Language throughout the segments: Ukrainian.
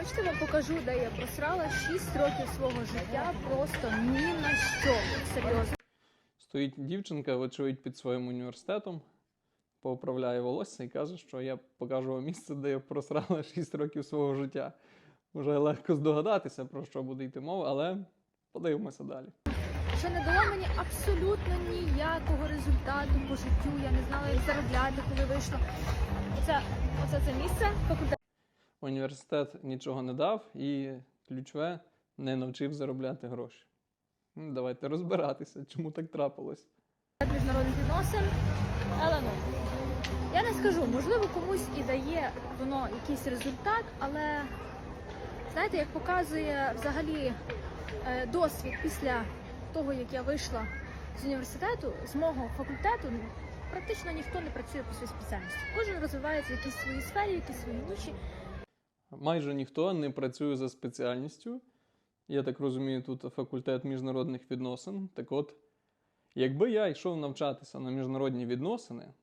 Хочете, вам покажу, де я просрала 6 років свого життя просто ні на що. Серйозно. Стоїть дівчинка, вочевидь під своїм університетом, поправляє волосся і каже, що я покажу вам місце, де я просрала 6 років свого життя. Вже легко здогадатися, про що буде йти мова, але подивимося далі. Що не дало мені абсолютно ніякого результату по життю. Я не знала, як заробляти, коли вийшла. Оце, оце це місце факультет. Університет нічого не дав і ключове не навчив заробляти гроші. Ну, Давайте розбиратися, чому так трапилось. міжнародних відносин. Але ну я не скажу, можливо, комусь і дає воно якийсь результат, але знаєте, як показує взагалі е, досвід після того, як я вийшла з університету, з мого факультету, ну, практично ніхто не працює по своїй спеціальності. Кожен розвивається в якійсь своїй сфері, в якійсь своїй ніші. Майже ніхто не працює за спеціальністю. Я так розумію, тут факультет міжнародних відносин. Так от, якби я йшов навчатися на міжнародні відносини,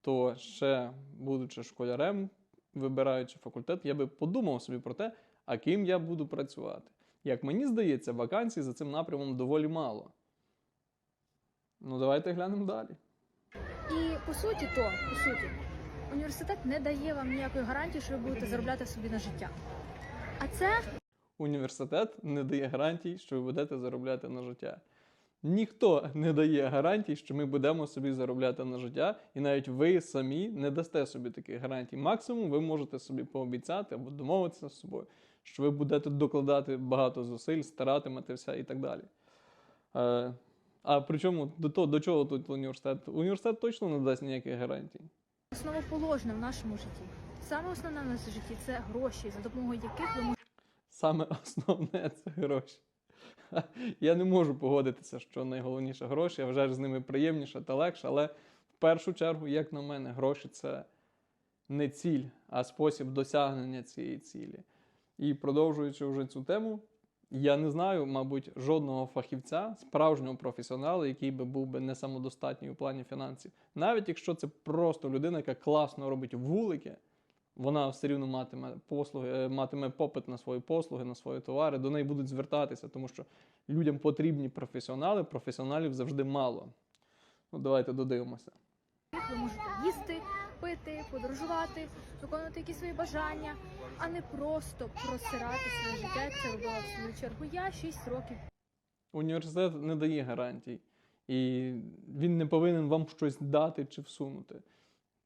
то ще, будучи школярем, вибираючи факультет, я би подумав собі про те, а ким я буду працювати. Як мені здається, вакансій за цим напрямом доволі мало. Ну, давайте глянемо далі. І по суті, то по суті, університет не дає вам ніякої гарантії, що ви будете заробляти собі на життя. А це Університет не дає гарантій, що ви будете заробляти на життя. Ніхто не дає гарантій, що ми будемо собі заробляти на життя, і навіть ви самі не дасте собі таких гарантій. Максимум ви можете собі пообіцяти або домовитися з собою, що ви будете докладати багато зусиль, старатиметеся і так далі. Е, а причому до того, до чого тут університет? Університет точно не дасть ніяких гарантій. Основоположне в нашому житті. Саме основне в нашому житті це гроші, за допомогою яких ви можете Саме основне це гроші. Я не можу погодитися, що найголовніше гроші. Я вважаю, з ними приємніше та легше, але в першу чергу, як на мене, гроші це не ціль, а спосіб досягнення цієї цілі. І продовжуючи вже цю тему, я не знаю, мабуть, жодного фахівця, справжнього професіонала, який би був би не самодостатній у плані фінансів. Навіть якщо це просто людина, яка класно робить вулики, вона все рівно матиме послуги, е, матиме попит на свої послуги, на свої товари, до неї будуть звертатися, тому що людям потрібні професіонали, професіоналів завжди мало. Ну, давайте додивимося. Ви можете їсти, пити, подорожувати, виконувати якісь свої бажання, а не просто просирати своє життя, як це робила в свою чергу. Я 6 років Університет не дає гарантій, і він не повинен вам щось дати чи всунути.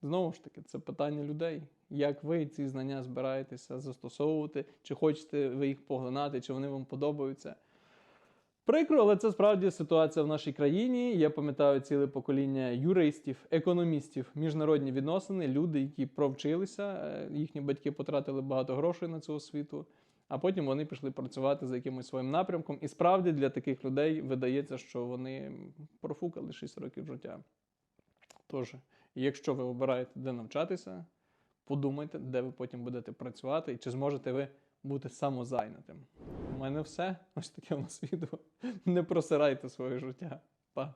Знову ж таки, це питання людей. Як ви ці знання збираєтеся застосовувати, чи хочете ви їх поглинати, чи вони вам подобаються. Прикро, але це справді ситуація в нашій країні. Я пам'ятаю ціле покоління юристів, економістів, міжнародні відносини, люди, які провчилися, е, їхні батьки потратили багато грошей на цю освіту, а потім вони пішли працювати за якимось своїм напрямком. І справді для таких людей видається, що вони профукали 6 років життя. Тож, якщо ви обираєте, де навчатися, подумайте, де ви потім будете працювати, і чи зможете ви бути самозайнятим. У мене все. Ось таке у нас відео. Не просирайте своє життя. Па.